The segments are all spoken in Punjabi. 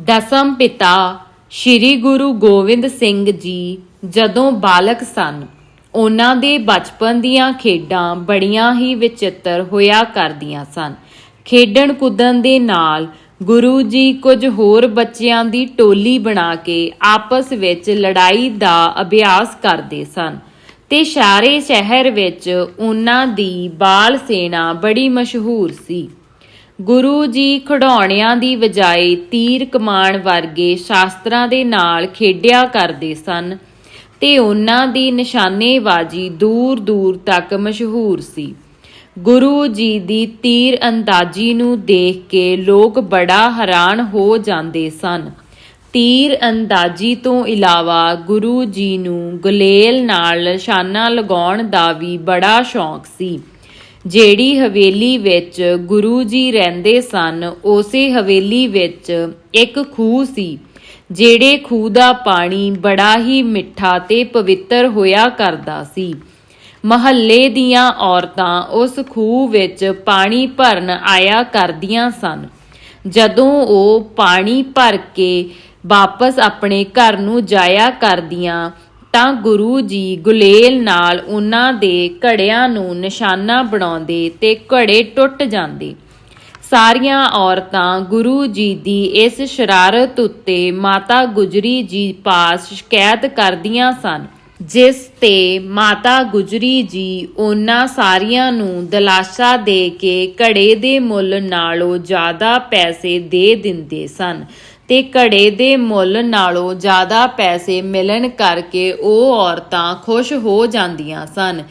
ਦਸਮ ਪਿਤਾ ਸ੍ਰੀ ਗੁਰੂ ਗੋਬਿੰਦ ਸਿੰਘ ਜੀ ਜਦੋਂ ਬਾਲਕ ਸਨ, ਉਹਨਾਂ ਦੇ ਬਚਪਨ ਦੀਆਂ ਖੇਡਾਂ ਬੜੀਆਂ ਹੀ ਵਿਚਿੱਤਰ ਹੋਇਆ ਕਰਦੀਆਂ ਸਨ। ਖੇਡਣ ਕੁੱਦਣ ਦੇ ਨਾਲ ਗੁਰੂ ਜੀ ਕੁਝ ਹੋਰ ਬੱਚਿਆਂ ਦੀ ਟੋਲੀ ਬਣਾ ਕੇ ਆਪਸ ਵਿੱਚ ਲੜਾਈ ਦਾ ਅਭਿਆਸ ਕਰਦੇ ਸਨ ਤੇ ਸਾਰੇ ਸ਼ਹਿਰ ਵਿੱਚ ਉਹਨਾਂ ਦੀ ਬਾਲ ਸੇਨਾ ਬੜੀ ਮਸ਼ਹੂਰ ਸੀ। ਗੁਰੂ ਜੀ ਖਿਡੌਣਿਆਂ ਦੀ ਬਜਾਏ ਤੀਰ ਕਮਾਨ ਵਰਗੇ ਸ਼ਾਸਤਰਾਂ ਦੇ ਨਾਲ ਖੇਡਿਆ ਕਰਦੇ ਸਨ ਤੇ ਉਹਨਾਂ ਦੀ ਨਿਸ਼ਾਨੇਬਾਜ਼ੀ ਦੂਰ ਦੂਰ ਤੱਕ ਮਸ਼ਹੂਰ ਸੀ। ਗੁਰੂ ਜੀ ਦੀ ਤੀਰ ਅੰਦਾਜ਼ੀ ਨੂੰ ਦੇਖ ਕੇ ਲੋਕ ਬੜਾ ਹੈਰਾਨ ਹੋ ਜਾਂਦੇ ਸਨ। ਤੀਰ ਅੰਦਾਜ਼ੀ ਤੋਂ ਇਲਾਵਾ ਗੁਰੂ ਜੀ ਨੂੰ ਗੁਲੇਲ ਨਾਲ ਨਿਸ਼ਾਨਾ ਲਗਾਉਣ ਦਾ ਵੀ ਬੜਾ ਸ਼ੌਂਕ ਸੀ। ਜਿਹੜੀ ਹਵੇਲੀ ਵਿੱਚ ਗੁਰੂ ਜੀ ਰਹਿੰਦੇ ਸਨ, ਉਸੇ ਹਵੇਲੀ ਵਿੱਚ ਇੱਕ ਖੂਹ ਸੀ, ਜਿਹੜੇ ਖੂਹ ਦਾ ਪਾਣੀ ਬੜਾ ਹੀ ਮਿੱਠਾ ਤੇ ਪਵਿੱਤਰ ਹੋਇਆ ਕਰਦਾ ਸੀ। ਮਹੱਲੇ ਦੀਆਂ ਔਰਤਾਂ ਉਸ ਖੂਹ ਵਿੱਚ ਪਾਣੀ ਭਰਨ ਆਇਆ ਕਰਦੀਆਂ ਸਨ। ਜਦੋਂ ਉਹ ਪਾਣੀ ਭਰ ਕੇ ਵਾਪਸ ਆਪਣੇ ਘਰ ਨੂੰ ਜਾਇਆ ਕਰਦੀਆਂ ਤਾਂ ਗੁਰੂ ਜੀ ਗੁਲੇਲ ਨਾਲ ਉਹਨਾਂ ਦੇ ਘੜਿਆਂ ਨੂੰ ਨਿਸ਼ਾਨਾ ਬਣਾਉਂਦੇ ਤੇ ਘੜੇ ਟੁੱਟ ਜਾਂਦੇ। ਸਾਰੀਆਂ ਔਰਤਾਂ ਗੁਰੂ ਜੀ ਦੀ ਇਸ ਸ਼ਰਾਰਤ ਉੱਤੇ ਮਾਤਾ ਗੁਜਰੀ ਜੀ ਪਾਸ ਸ਼ਿਕਾਇਤ ਕਰਦੀਆਂ ਸਨ, ਜਿਸ ਤੇ ਮਾਤਾ ਗੁਜਰੀ ਜੀ ਉਹਨਾਂ ਸਾਰੀਆਂ ਨੂੰ ਦਲਾਸ਼ਾ ਦੇ ਕੇ ਘੜੇ ਦੇ ਮੁੱਲ ਨਾਲੋਂ ਜ਼ਿਆਦਾ ਪੈਸੇ ਦੇ ਦਿੰਦੇ ਸਨ। ਤੇ ਘੜੇ ਦੇ ਮੁੱਲ ਨਾਲੋਂ ਜ਼ਿਆਦਾ ਪੈਸੇ ਮਿਲਣ ਕਰਕੇ ਉਹ ਔਰਤਾਂ ਖੁਸ਼ ਹੋ ਜਾਂਦੀਆਂ ਸਨ।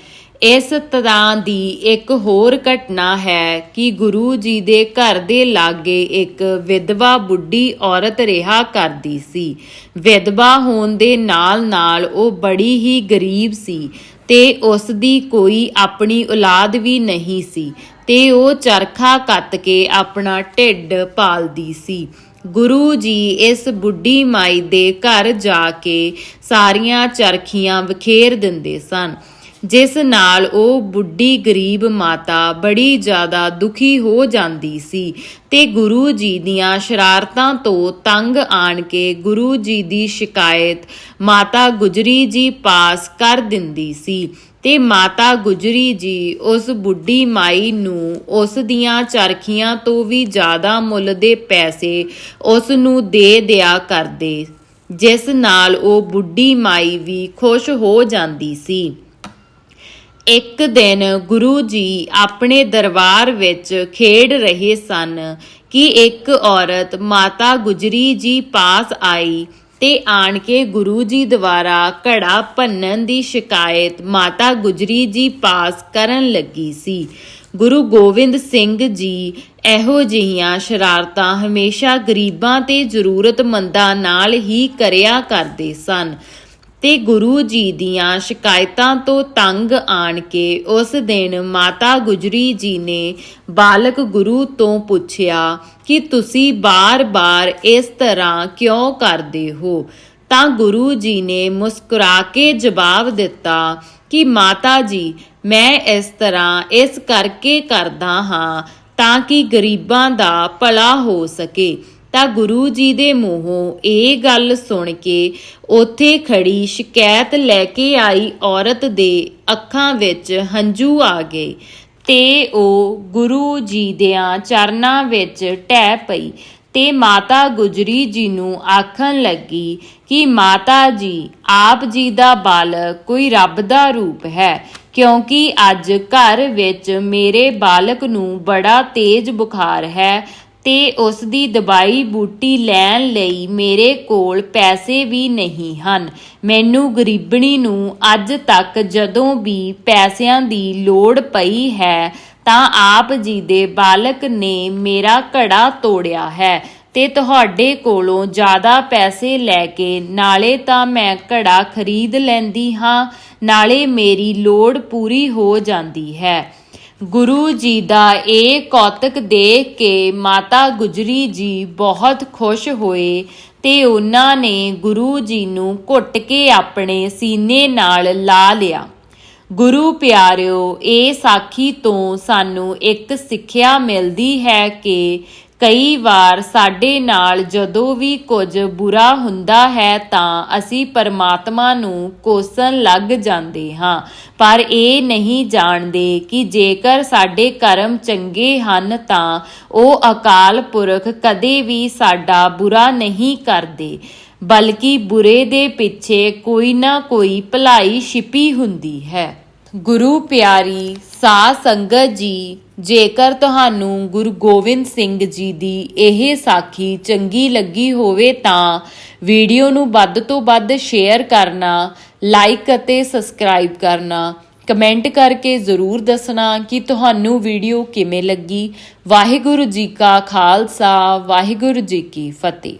ਇਸ ਤਰ੍ਹਾਂ ਦੀ ਇੱਕ ਹੋਰ ਘਟਨਾ ਹੈ ਕਿ ਗੁਰੂ ਜੀ ਦੇ ਘਰ ਦੇ ਲਾਗੇ ਇੱਕ ਵਿਧਵਾ ਬੁੱਢੀ ਔਰਤ ਰਿਹਾ ਕਰਦੀ ਸੀ। ਵਿਧਵਾ ਹੋਣ ਦੇ ਨਾਲ-ਨਾਲ ਉਹ ਬੜੀ ਹੀ ਗਰੀਬ ਸੀ ਤੇ ਉਸ ਦੀ ਕੋਈ ਆਪਣੀ ਔਲਾਦ ਵੀ ਨਹੀਂ ਸੀ ਤੇ ਉਹ ਚਰਖਾ ਕੱਤ ਕੇ ਆਪਣਾ ਢਿੱਡ ਪਾਲਦੀ ਸੀ। ਗੁਰੂ ਜੀ ਇਸ ਬੁੱਢੀ ਮਾਈ ਦੇ ਘਰ ਜਾ ਕੇ ਸਾਰੀਆਂ ਚਰਖੀਆਂ ਵਿਖੇਰ ਦਿੰਦੇ ਸਨ। ਜਿਸ ਨਾਲ ਉਹ ਬੁੱਢੀ ਗਰੀਬ ਮਾਤਾ ਬੜੀ ਜ਼ਿਆਦਾ ਦੁਖੀ ਹੋ ਜਾਂਦੀ ਸੀ ਤੇ ਗੁਰੂ ਜੀ ਦੀਆਂ ਸ਼ਰਾਰਤਾਂ ਤੋਂ ਤੰਗ ਆਣ ਕੇ ਗੁਰੂ ਜੀ ਦੀ ਸ਼ਿਕਾਇਤ ਮਾਤਾ ਗੁਜਰੀ ਜੀ ਪਾਸ ਕਰ ਦਿੰਦੀ ਸੀ ਤੇ ਮਾਤਾ ਗੁਜਰੀ ਜੀ ਉਸ ਬੁੱਢੀ ਮਾਈ ਨੂੰ ਉਸ ਦੀਆਂ ਚਰਖੀਆਂ ਤੋਂ ਵੀ ਜ਼ਿਆਦਾ ਮੁੱਲ ਦੇ ਪੈਸੇ ਉਸ ਨੂੰ ਦੇ ਦਿਆ ਕਰਦੇ, ਜਿਸ ਨਾਲ ਉਹ ਬੁੱਢੀ ਮਾਈ ਵੀ ਖੁਸ਼ ਹੋ ਜਾਂਦੀ ਸੀ। ਇੱਕ ਦਿਨ ਗੁਰੂ ਜੀ ਆਪਣੇ ਦਰਬਾਰ ਵਿੱਚ ਖੇਡ ਰਹੇ ਸਨ ਕਿ ਇੱਕ ਔਰਤ ਮਾਤਾ ਗੁਜਰੀ ਜੀ ਪਾਸ ਆਈ ਤੇ ਆਣ ਕੇ ਗੁਰੂ ਜੀ ਦੁਆਰਾ ਘੜਾ ਭੰਨਣ ਦੀ ਸ਼ਿਕਾਇਤ ਮਾਤਾ ਗੁਜਰੀ ਜੀ ਪਾਸ ਕਰਨ ਲੱਗੀ ਸੀ। ਗੁਰੂ ਗੋਬਿੰਦ ਸਿੰਘ ਜੀ ਇਹੋ ਜਿਹੀਆਂ ਸ਼ਰਾਰਤਾਂ ਹਮੇਸ਼ਾ ਗਰੀਬਾਂ ਤੇ ਜ਼ਰੂਰਤਮੰਦਾਂ ਨਾਲ ਹੀ ਕਰਿਆ ਕਰਦੇ ਸਨ। ਤੇ ਗੁਰੂ ਜੀ ਦੀਆਂ ਸ਼ਿਕਾਇਤਾਂ ਤੋਂ ਤੰਗ ਆਣ ਕੇ ਉਸ ਦਿਨ ਮਾਤਾ ਗੁਜਰੀ ਜੀ ਨੇ ਬਾਲਕ ਗੁਰੂ ਤੋਂ ਪੁੱਛਿਆ ਕਿ ਤੁਸੀਂ ਬਾਰ-ਬਾਰ ਇਸ ਤਰ੍ਹਾਂ ਕਿਉਂ ਕਰਦੇ ਹੋ? ਤਾਂ ਗੁਰੂ ਜੀ ਨੇ ਮੁਸਕਰਾ ਕੇ ਜਵਾਬ ਦਿੱਤਾ ਕਿ ਮਾਤਾ ਜੀ, ਮੈਂ ਇਸ ਤਰ੍ਹਾਂ ਇਸ ਕਰਕੇ ਕਰਦਾ ਹਾਂ ਤਾਂ ਕਿ ਗਰੀਬਾਂ ਦਾ ਭਲਾ ਹੋ ਸਕੇ। ਤਾਂ ਗੁਰੂ ਜੀ ਦੇ ਮੂੰਹੋਂ ਇਹ ਗੱਲ ਸੁਣ ਕੇ ਉੱਥੇ ਖੜੀ ਸ਼ਿਕਾਇਤ ਲੈ ਕੇ ਆਈ ਔਰਤ ਦੇ ਅੱਖਾਂ ਵਿੱਚ ਹੰਝੂ ਆ ਗਏ ਤੇ ਉਹ ਗੁਰੂ ਜੀ ਦਿਆਂ ਚਰਨਾਂ ਵਿੱਚ ਟਹਿ ਪਈ ਤੇ ਮਾਤਾ ਗੁਜਰੀ ਜੀ ਨੂੰ ਆਖਣ ਲੱਗੀ ਕਿ ਮਾਤਾ ਜੀ, ਆਪ ਜੀ ਦਾ ਬਾਲਕ ਕੋਈ ਰੱਬ ਦਾ ਰੂਪ ਹੈ, ਕਿਉਂਕਿ ਅੱਜ ਘਰ ਵਿੱਚ ਮੇਰੇ ਬਾਲਕ ਨੂੰ ਬੜਾ ਤੇਜ਼ ਬੁਖਾਰ ਹੈ ਤੇ ਉਸ ਦੀ ਦਵਾਈ ਬੂਟੀ ਲੈਣ ਲਈ ਮੇਰੇ ਕੋਲ ਪੈਸੇ ਵੀ ਨਹੀਂ ਹਨ। ਮੈਨੂੰ ਗਰੀਬਣੀ ਨੂੰ ਅੱਜ ਤੱਕ ਜਦੋਂ ਵੀ ਪੈਸਿਆਂ ਦੀ ਲੋੜ ਪਈ ਹੈ, ਤਾਂ ਆਪ ਜੀ ਦੇ ਬਾਲਕ ਨੇ ਮੇਰਾ ਘੜਾ ਤੋੜਿਆ ਹੈ ਤੇ ਤੁਹਾਡੇ ਕੋਲੋਂ ਜ਼ਿਆਦਾ ਪੈਸੇ ਲੈ ਕੇ ਨਾਲੇ ਤਾਂ ਮੈਂ ਘੜਾ ਖਰੀਦ ਲੈਂਦੀ ਹਾਂ, ਨਾਲੇ ਮੇਰੀ ਲੋੜ ਪੂਰੀ ਹੋ ਜਾਂਦੀ ਹੈ। ਗੁਰੂ ਜੀ ਦਾ ਇਹ ਕੌਤਕ ਦੇਖ ਕੇ ਮਾਤਾ ਗੁਜਰੀ ਜੀ ਬਹੁਤ ਖੁਸ਼ ਹੋਏ ਤੇ ਉਹਨਾਂ ਨੇ ਗੁਰੂ ਜੀ ਨੂੰ ਘੁੱਟ ਕੇ ਆਪਣੇ ਸੀਨੇ ਨਾਲ ਲਾ ਲਿਆ। ਗੁਰੂ ਪਿਆਰਿਓ, ਇਹ ਸਾਖੀ ਤੋਂ ਸਾਨੂੰ ਇੱਕ ਸਿੱਖਿਆ ਮਿਲਦੀ ਹੈ ਕਿ ਕਈ ਵਾਰ ਸਾਡੇ ਨਾਲ ਜਦੋਂ ਵੀ ਕੁਝ ਬੁਰਾ ਹੁੰਦਾ ਹੈ ਤਾਂ ਅਸੀਂ ਪਰਮਾਤਮਾ ਨੂੰ ਕੋਸਣ ਲੱਗ ਜਾਂਦੇ ਹਾਂ। ਪਰ ਇਹ ਨਹੀਂ ਜਾਣਦੇ ਕਿ ਜੇਕਰ ਸਾਡੇ ਕਰਮ ਚੰਗੇ ਹਨ ਤਾਂ ਉਹ ਅਕਾਲ ਪੁਰਖ ਕਦੇ ਵੀ ਸਾਡਾ ਬੁਰਾ ਨਹੀਂ ਕਰਦੇ, ਬਲਕਿ ਬੁਰੇ ਦੇ ਪਿੱਛੇ ਕੋਈ ਨਾ ਕੋਈ ਭਲਾਈ ਛਿਪੀ ਹੁੰਦੀ ਹੈ। ਗੁਰੂ ਪਿਆਰੀ, ਸਾਧ ਸੰਗਤ ਜੀ, ਜੇਕਰ ਤੁਹਾਨੂੰ ਗੁਰੂ ਗੋਬਿੰਦ ਸਿੰਘ ਜੀ ਦੀ ਇਹ ਸਾਖੀ ਚੰਗੀ ਲੱਗੀ ਹੋਵੇ ਤਾਂ ਵੀਡੀਓ ਨੂੰ ਵੱਧ ਤੋਂ ਵੱਧ ਸ਼ੇਅਰ ਕਰਨਾ, ਲਾਈਕ ਅਤੇ ਸਬਸਕ੍ਰਾਈਬ ਕਰਨਾ, ਕਮੈਂਟ ਕਰਕੇ ਜ਼ਰੂਰ ਦੱਸਣਾ ਕਿ ਤੁਹਾਨੂੰ ਵੀਡੀਓ ਕਿਵੇਂ ਲੱਗੀ। ਵਾਹਿਗੁਰੂ ਜੀ ਕਾ ਖਾਲਸਾ, ਵਾਹਿਗੁਰੂ ਜੀ ਕੀ ਫਤਿਹ।